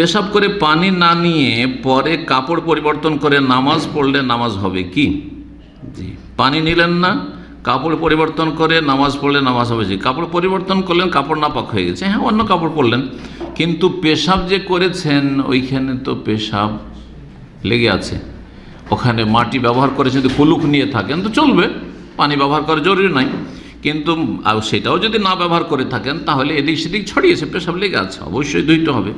পেশাব করে পানি না নিয়ে পরে কাপড় পরিবর্তন করে নামাজ পড়লে নামাজ হবে কি? জি। পানি নিলেন না, কাপড় পরিবর্তন করে নামাজ পড়লে নামাজ হবে জি। কাপড় পরিবর্তন করলেন, কাপড় নাপাক হয়ে গেছে। হ্যাঁ অন্য কাপড় পরলেন। কিন্তু পেশাব যে করেছেন, ওইখানে তো পেশাব লেগে আছে। ওখানে মাটি ব্যবহার করে যদি কুলুক নিয়ে থাকেন, তো চলবে। পানি ব্যবহার করা জরুরি নাই। কিন্তু সেটাও যদি না ব্যবহার করে থাকেন, তাহলে এদিক সেদিক ছড়িয়েছে পেশাব লেগে আছে। অবশ্যই ধুইতে হবে।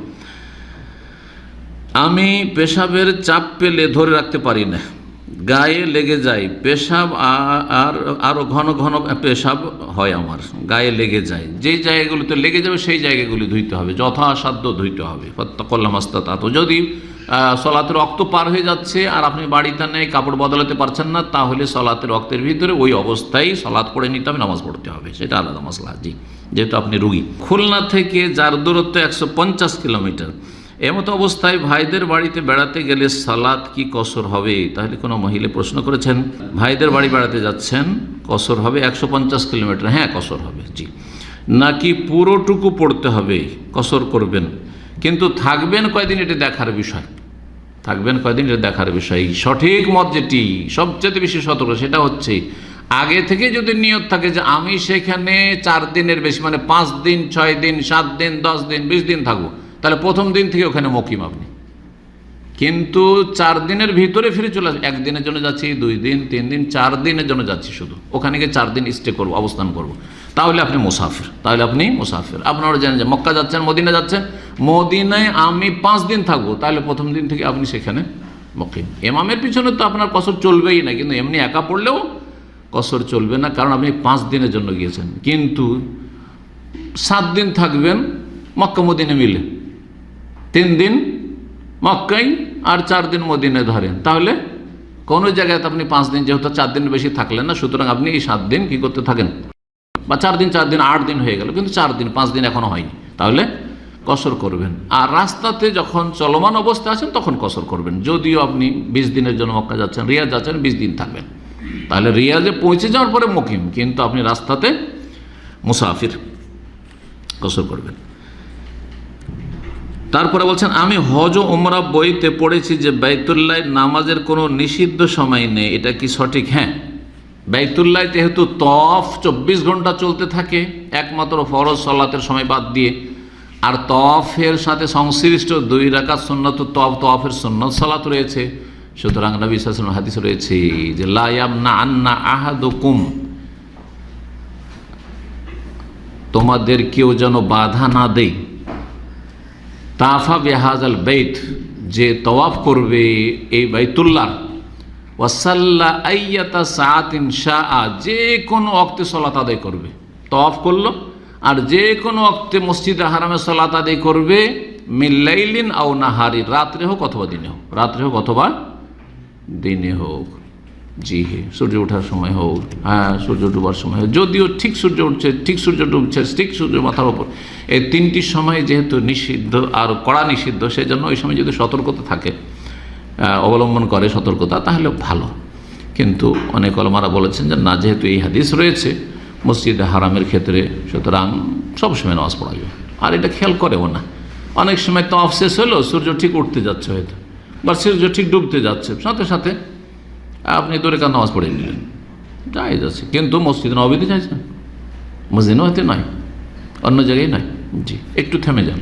আমি পেশাবের চাপ পেলে ধরে রাখতে পারি না। গায়ে লেগে যায়। পেশাব আর আরও ঘন ঘন পেশাব হয় আমার। গায়ে লেগে যায়। যেই জায়গাগুলিতে লেগে যাবে সেই জায়গাগুলি ধুইতে হবে। যথাসাধ্য ধুইতে হবে। ফত্তাকল্লাম আস্তাত যদি আহ, সলাতের রক্ত পার হয়ে যাচ্ছে আর আপনি বাড়িতে নেই কাপড় বদলাতে পারছেন না তাহলে সলাতের রক্তের ভিতরে ওই অবস্থায় সলাৎ পড়ে নিতে হবে নামাজ পড়তে হবে। সেটা আলাদা মশলা। জি যেহেতু আপনি রুগী। খুলনা থেকে যার দূরত্ব একশো পঞ্চাশ কিলোমিটার এমতো অবস্থায় ভাইদের বাড়িতে বেড়াতে গেলে সালাত কি কসর হবে? তাহলে কোনো মহিলা প্রশ্ন করেছেন। ভাইদের বাড়ি বেড়াতে যাচ্ছেন, কসর হবে একশো পঞ্চাশ কিলোমিটার। হ্যাঁ কসর হবে, জি। নাকি পুরোটুকু পড়তে হবে? কসর করবেন। কিন্তু থাকবেন কয়দিন এটি দেখার বিষয়। থাকবেন কয়দিন এটা দেখার বিষয়। সঠিক মত যেটি, সবচেয়ে বেশি সতর্ক সেটা হচ্ছে, আগে থেকে যদি নিয়ত থাকে যে আমি সেখানে চার দিনের বেশি মানে পাঁচ দিন, ছয় দিন, সাত দিন, দশ দিন, বিশ দিন থাকব তাহলে প্রথম দিন থেকে ওখানে মকিম আপনি। কিন্তু চার দিনের ভিতরে ফিরে চলে আসবে। একদিনের জন্য যাচ্ছি, দুই দিন, তিন দিন, চার দিনের জন্য যাচ্ছি শুধু। ওখানে গিয়ে চার দিন স্টে করব, অবস্থান করব। তাহলে আপনি মুসাফির, তাহলে আপনি মুসাফির। আপনারা জানেন যে মক্কা যাচ্ছেন, মদিনা যাচ্ছেন। মদিনায় আমি পাঁচ দিন থাকব, তাহলে প্রথম দিন থেকে আপনি সেখানে মকিম। এমামের পিছনে তো আপনার কসর চলবেই না, কিন্তু এমনি একা পড়লেও কসর চলবে না, কারণ আপনি পাঁচ দিনের জন্য গিয়েছেন। কিন্তু সাত দিন থাকবেন মক্কা মদিনে মিলে। তিন দিন মক্কাই আর চার দিন মদিনে ধরেন। তাহলে কোনো জায়গায় আপনি পাঁচ দিন, যেহেতু চার দিন বেশি থাকলেন না, সুতরাং আপনি এই সাত দিন কি করতে থাকেন? বা চার দিন চার দিন, আট দিন হয়ে গেল, কিন্তু চার দিন, পাঁচ দিন এখনও হয়নি। তাহলে কসর করবেন। আর রাস্তাতে যখন চলমান অবস্থা আছেন, তখন কসর করবেন। যদিও আপনি বিশ দিনের জন্য মক্কা যাচ্ছেন, রিয়াজ যাচ্ছেন, বিশ দিন থাকবেন। তাহলে রিয়াজে পৌঁছে যাওয়ার পরে মুকিম, কিন্তু আপনি রাস্তাতে মুসাফির কসর করবেন। তারপরে বলছেন, আমি হজ ওমরা বইতে পড়েছি যে বাইতুল্লাহ নামাজের কোনো নিষিদ্ধ সময় নেই। এটা কি সঠিক? হ্যাঁ। বাইতুল্লাহ যেহেতু তফ, চব্বিশ ঘণ্টা চলতে থাকে, একমাত্র ফরজ সলাতের সময় বাদ দিয়ে। আর তফের সাথে সংশ্লিষ্ট দুই রাকাত সুন্নত তফ, তফের সুন্নত সলাত রয়েছে। সুতরাং সাল্লাল্লাহু হাদিস রয়েছে যে লায়াম না আন্না আহাদুকুম। তোমাদের কেউ যেন বাধা না দেয়। তাফা বেহাজাল বেত, যে তওয়াফ করবে এই বাইতুল্লাহ ওয়াসাল্লা আইয়াতা সাআতিন শাহ যে কোনো অক্তে সলাত আদায় করবে। তওয়াফ করল, আর যে কোনো অক্তে মসজিদে হারামে সলাত আদায় করবে মিল্লাইলিন আও নাহারি রাত্রে হোক অথবা দিনে হোক। রাত্রে হোক অথবা দিনে হোক। জি, সূর্য ওঠার সময় হোক হ্যাঁ সূর্য ডুবার সময় হোক, যদিও ঠিক সূর্য উঠছে, ঠিক সূর্য ডুবছে, ঠিক সূর্য মাথার ওপর এই তিনটি সময় যেহেতু নিষিদ্ধ আর কড়া নিষিদ্ধ সেই জন্য ওই সময় যদি সতর্কতা থাকে অবলম্বন করে সতর্কতা, তাহলে ভালো। কিন্তু অনেক অলমারা বলেছেন যে, না, যেহেতু এই হাদিস রয়েছে, মসজিদে হারামের ক্ষেত্রে, সুতরাং সবসময় নামাজ পড়া যাবে। আর এটা খেয়াল করেও না। অনেক সময় তো অফ শেষ হলো সূর্য ঠিক উঠতে যাচ্ছে হয়তো, বা সূর্য ঠিক ডুবতে যাচ্ছে। সাথে সাথে আপনি দূরে কান নামাজ পড়ে নিলেন। যাই যাচ্ছে। কিন্তু মসজিদ নবীতে যাইছেন মসজিদ হতে নয়। অন্য জায়গায় নয়। জি, একটু থেমে যান।